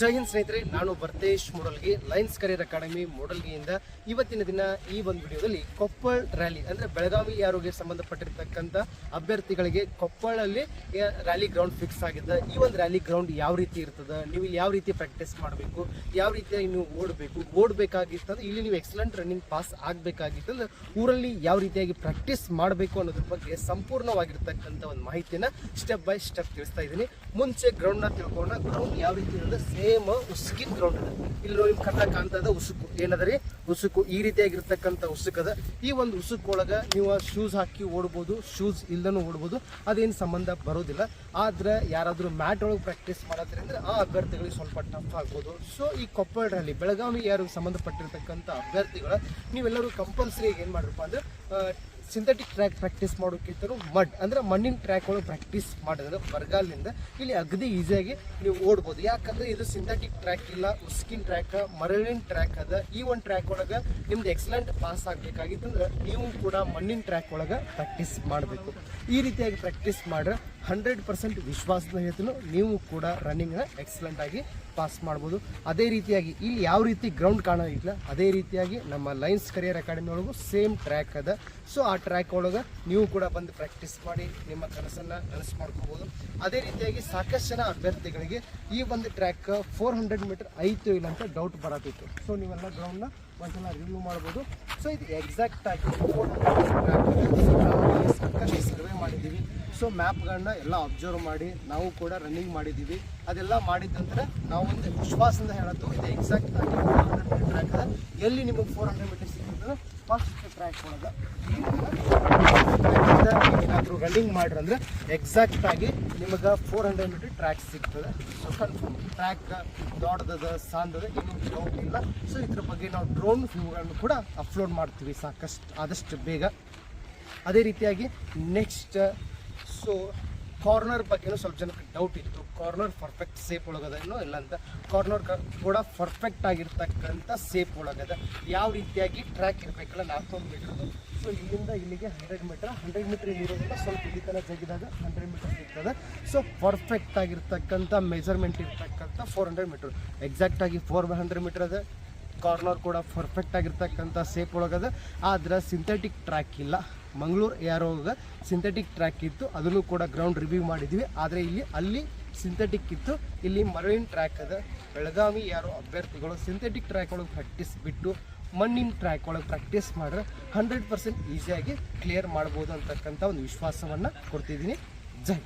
ಜೈ ಸ್ನೇಹಿತರೆ, ನಾನು Bartesh Mudalgi, Lions career academy ಮೂಡಲ್ಗಿಯಿಂದ ಇವತ್ತಿನ ದಿನ ಈ ಒಂದು ವಿಡಿಯೋದಲ್ಲಿ ಕೊಪ್ಪಳ ರ್ಯಾಲಿ, ಅಂದ್ರೆ ಬೆಳಗಾವಿ ಯಾರೋಗೆ ಸಂಬಂಧಪಟ್ಟಿರ್ತಕ್ಕಂಥ ಅಭ್ಯರ್ಥಿಗಳಿಗೆ ಕೊಪ್ಪಳಲ್ಲಿ ರ್ಯಾಲಿ ಗ್ರೌಂಡ್ ಫಿಕ್ಸ್ ಆಗಿದೆ ಈ ಒಂದು ರ್ಯಾಲಿ ಗ್ರೌಂಡ್ ಯಾವ ರೀತಿ ಇರ್ತದೆ, ನೀವು ಇಲ್ಲಿ ಯಾವ ರೀತಿ ಪ್ರಾಕ್ಟೀಸ್ ಮಾಡಬೇಕು, ಯಾವ ರೀತಿಯಾಗಿ ನೀವು ಓಡಬೇಕು, ಓಡಬೇಕಾಗಿತ್ತಂದ್ರೆ ಇಲ್ಲಿ ನೀವು ಎಕ್ಸಲೆಂಟ್ ರನ್ನಿಂಗ್ ಪಾಸ್ ಆಗಬೇಕಾಗಿತ್ತಂದ್ರೆ ಊರಲ್ಲಿ ಯಾವ ರೀತಿಯಾಗಿ ಪ್ರಾಕ್ಟೀಸ್ ಮಾಡಬೇಕು ಅನ್ನೋದ್ರ ಬಗ್ಗೆ ಸಂಪೂರ್ಣವಾಗಿರ್ತಕ್ಕಂಥ ಒಂದು ಮಾಹಿತಿನ ಸ್ಟೆಪ್ ಬೈ ಸ್ಟೆಪ್ ತಿಳಿಸ್ತಾ ಇದ್ದೀನಿ. ಮುಂಚೆ ಗ್ರೌಂಡ್ನ ತಿಳ್ಕೊಂಡ ಗ್ರೌಂಡ್ ಯಾವ ರೀತಿ ಇರೋದು ಸೇಮ್ ಉಸುಕಿನ ಗ್ರೌಂಡ್ ಅದ ಇಲ್ಲಿ ನಿಮ್ ಕಣ್ಣ ಕಾಣ್ತದ ಉಸುಕು. ಏನದ್ರಿ ಉಸುಕು ಈ ರೀತಿಯಾಗಿರ್ತಕ್ಕಂಥ ಉಸುಕದ ಈ ಒಂದು ಉಸುಕೊಳಗೆ ನೀವು ಶೂಸ್ ಹಾಕಿ ಓಡ್ಬೋದು ಶೂಸ್ ಇಲ್ದನೂ ಓಡ್ಬೋದು, ಅದೇನು ಸಂಬಂಧ ಬರೋದಿಲ್ಲ. ಆದ್ರೆ ಯಾರಾದರೂ ಮ್ಯಾಟ್ ಒಳಗೆ ಪ್ರಾಕ್ಟೀಸ್ ಮಾಡೋದ್ರಿಂದ ಆ ಅಭ್ಯರ್ಥಿಗಳಿಗೆ ಸ್ವಲ್ಪ ಟಫ್ ಆಗ್ಬೋದು. ಸೊ ಈ ಕೊಪ್ಪಳ ರ್ಯಾಲಿ ಬೆಳಗಾವಿ ಯಾರು ಸಂಬಂಧಪಟ್ಟಿರ್ತಕ್ಕಂಥ ಅಭ್ಯರ್ಥಿಗಳು, ನೀವೆಲ್ಲರೂ ಕಂಪಲ್ಸರಿ ಏನು ಮಾಡ್ರಪ್ಪ ಅಂದ್ರೆ ಸಿಂಥೆಟಿಕ್ ಟ್ರ್ಯಾಕ್ ಪ್ರಾಕ್ಟೀಸ್ ಮಾಡೋಕ್ಕಿಂತಲೂ ಮಡ್ ಅಂದ್ರೆ ಮಣ್ಣಿನ ಟ್ರ್ಯಾಕ್ ಒಳಗೆ ಪ್ರಾಕ್ಟೀಸ್ ಮಾಡಿದ್ರೆ ಬರಗಾಲಿನಿಂದ ಇಲ್ಲಿ ಅಗದಿ ಈಸಿಯಾಗಿ ನೀವು ಓಡ್ಬೋದು. ಯಾಕಂದ್ರೆ ಇದು ಸಿಂಥೆಟಿಕ್ ಟ್ರ್ಯಾಕ್ ಇಲ್ಲ ಉಸ್ಕಿನ್ ಟ್ರ್ಯಾಕ್ ಮರಳಿನ ಟ್ರ್ಯಾಕ್ ಅದ. ಈ ಒಂದು ಟ್ರ್ಯಾಕ್ ಒಳಗೆ ನಿಮ್ದು ಎಕ್ಸಲೆಂಟ್ ಪಾಸ್ ಆಗಬೇಕಾಗಿತ್ತಂದ್ರೆ ನೀವು ಕೂಡ ಮಣ್ಣಿನ ಟ್ರ್ಯಾಕ್ ಒಳಗೆ ಪ್ರಾಕ್ಟೀಸ್ ಮಾಡಬೇಕು. ಈ ರೀತಿಯಾಗಿ ಪ್ರಾಕ್ಟೀಸ್ ಮಾಡ್ರೆ ಹಂಡ್ರೆಡ್ ಪರ್ಸೆಂಟ್ ವಿಶ್ವಾಸದ ಹೇಳ್ತೀನಿ ನೀವು ಕೂಡ ರನ್ನಿಂಗ್ನ ಎಕ್ಸಲೆಂಟ್ ಆಗಿ ಪಾಸ್ ಮಾಡ್ಬೋದು. ಅದೇ ರೀತಿಯಾಗಿ ಇಲ್ಲಿ ಯಾವ ರೀತಿ ಗ್ರೌಂಡ್ ಕಾಣೋದಿಲ್ಲ, ಅದೇ ರೀತಿಯಾಗಿ ನಮ್ಮ ಲೈನ್ಸ್ ಕರಿಯರ್ ಅಕಾಡೆಮಿ ಒಳಗೂ ಸೇಮ್ ಟ್ರ್ಯಾಕ್ ಅದ. ಸೊ ಆ ಟ್ರ್ಯಾಕ್ ಒಳಗೆ ನೀವು ಕೂಡ ಬಂದು ಪ್ರಾಕ್ಟೀಸ್ ಮಾಡಿ ನಿಮ್ಮ ಕನಸನ್ನು ನನಸು ಮಾಡ್ಕೋಬೋದು. ಅದೇ ರೀತಿಯಾಗಿ ಸಾಕಷ್ಟು ಜನ ಅಭ್ಯರ್ಥಿಗಳಿಗೆ ಈ ಒಂದು ಟ್ರ್ಯಾಕ್ ಫೋರ್ ಹಂಡ್ರೆಡ್ ಮೀಟರ್ ಐತು ಇಲ್ಲ ಅಂತ ಡೌಟ್ ಬರತ್ತಿತ್ತು ಸೊ ನೀವೆಲ್ಲ ಗ್ರೌಂಡ್ನ ಒಂದ್ಸಲ ರಿವ್ಯೂ ಮಾಡ್ಬೋದು. ಸೊ ಇದು ಎಕ್ಸಾಕ್ಟ್ ಆಗಿ ಸಾಕಷ್ಟು ಸರ್ವೆ ಮಾಡಿದ್ದೀವಿ. ಸೊ ಮ್ಯಾಪ್ಗಳನ್ನ ಎಲ್ಲ ಅಬ್ಸರ್ವ್ ಮಾಡಿ ನಾವು ಕೂಡ ರನ್ನಿಂಗ್ ಮಾಡಿದ್ದೀವಿ. ಅದೆಲ್ಲ ಮಾಡಿದ ನಾವು ಒಂದು ವಿಶ್ವಾಸದಿಂದ ಹೇಳೋದು, ಇದು ಎಕ್ಸಾಕ್ಟ್ ಆಗಿ ಫೋರ್ ಹಂಡ್ರೆಡ್ ಮೀಟರ್ ಎಲ್ಲಿ ನಿಮಗೆ ಫೋರ್ ಹಂಡ್ರೆಡ್ ಮೀಟರ್ ಏನಾದರೂ ರನ್ನಿಂಗ್ ಮಾಡ್ರಿ ಅಂದ್ರೆ ಎಕ್ಸಾಕ್ಟ್ ಆಗಿ ನಿಮಗೆ ಫೋರ್ ಹಂಡ್ರೆಡ್ ಮೀಟರ್ ಟ್ರ್ಯಾಕ್ ಸಿಗ್ತದೆ. ಸೊ ಕನ್ಫರ್ಮ್ ಟ್ರ್ಯಾಕ್ ದೊಡ್ಡದ ಸಾಂದದ ಏನು ಡೌಟ್ ಇಲ್ಲ. ಸೊ ಇದ್ರ ಬಗ್ಗೆ ನಾವು ಡ್ರೋನ್ ಫ್ಯೂಗಳನ್ನು ಕೂಡ ಅಪ್ಲೋಡ್ ಮಾಡ್ತೀವಿ ಸಾಕಷ್ಟು, ಆದಷ್ಟು ಬೇಗ. ಅದೇ ರೀತಿಯಾಗಿ ನೆಕ್ಸ್ಟ್ ಸೊ ಕಾರ್ನರ್ ಬಗ್ಗೆನೂ ಸ್ವಲ್ಪ ಜನಕ್ಕೆ ಡೌಟ್ ಇತ್ತು. ಕಾರ್ನರ್ ಪರ್ಫೆಕ್ಟ್ ಸೇಪ್ ಒಳಗದ ಏನೋ ಇಲ್ಲ ಅಂತ. ಕಾರ್ನರ್ ಕೂಡ ಪರ್ಫೆಕ್ಟ್ ಆಗಿರ್ತಕ್ಕಂಥ ಸೇಪ್ ಒಳಗದ ಯಾವ ರೀತಿಯಾಗಿ ಟ್ರ್ಯಾಕ್ ಇರಬೇಕಲ್ಲ ನಾಲ್ಕು ಮೀಟ್ರದ್ದು ಸೊ ಇಲ್ಲಿಂದ ಇಲ್ಲಿಗೆ ಹಂಡ್ರೆಡ್ ಮೀಟರ್ ಹಂಡ್ರೆಡ್ ಮೀಟರ್ ಇರೋದ್ರಿಂದ ಸ್ವಲ್ಪ ಇಲ್ಲಿ ತನಕ ಜಗಿದಾಗ ಹಂಡ್ರೆಡ್ ಮೀಟರ್ ಸಿಗ್ತದೆ. ಸೊ ಪರ್ಫೆಕ್ಟ್ ಆಗಿರ್ತಕ್ಕಂಥ ಮೆಜರ್ಮೆಂಟ್ ಇರ್ತಕ್ಕಂಥ ಫೋರ್ ಹಂಡ್ರೆಡ್ ಮೀಟರ್ ಎಕ್ಸಾಕ್ಟ್ ಆಗಿ ಫೋರ್ ಹಂಡ್ರೆಡ್ ಮೀಟರ್ ಅದ. ಕಾರ್ನರ್ ಕೂಡ ಪರ್ಫೆಕ್ಟ್ ಆಗಿರ್ತಕ್ಕಂಥ ಸೇಪ್ ಒಳಗದ. ಆದರೆ ಸಿಂಥೆಟಿಕ್ ಟ್ರ್ಯಾಕ್ ಇಲ್ಲ. ಮಂಗಳೂರು ಯಾರೋಗ ಸಿಂಥೆಟಿಕ್ ಟ್ರ್ಯಾಕ್ ಇತ್ತು. ಅದನ್ನು ಕೂಡ ಗ್ರೌಂಡ್ ರಿವ್ಯೂ ಮಾಡಿದ್ವಿ. ಆದರೆ ಇಲ್ಲಿ, ಅಲ್ಲಿ ಸಿಂಥೆಟಿಕ್ ಇತ್ತು. ಇಲ್ಲಿ ಮರಳಿನ ಟ್ರ್ಯಾಕ್ ಅದ. ಬೆಳಗಾವಿ ಯಾರೋ ಅಭ್ಯರ್ಥಿಗಳು ಸಿಂಥೆಟಿಕ್ ಟ್ರ್ಯಾಕ್ ಒಳಗೆ ಪ್ರಾಕ್ಟೀಸ್ ಬಿಟ್ಟು ಮಣ್ಣಿನ ಟ್ರ್ಯಾಕ್ ಒಳಗೆ ಪ್ರಾಕ್ಟೀಸ್ ಮಾಡ್ರೆ ಹಂಡ್ರೆಡ್ ಪರ್ಸೆಂಟ್ ಈಸಿಯಾಗಿ ಕ್ಲಿಯರ್ ಮಾಡ್ಬೋದು ಅಂತಕ್ಕಂಥ ಒಂದು ವಿಶ್ವಾಸವನ್ನು ಕೊಡ್ತಿದ್ದೀನಿ. ಜೈ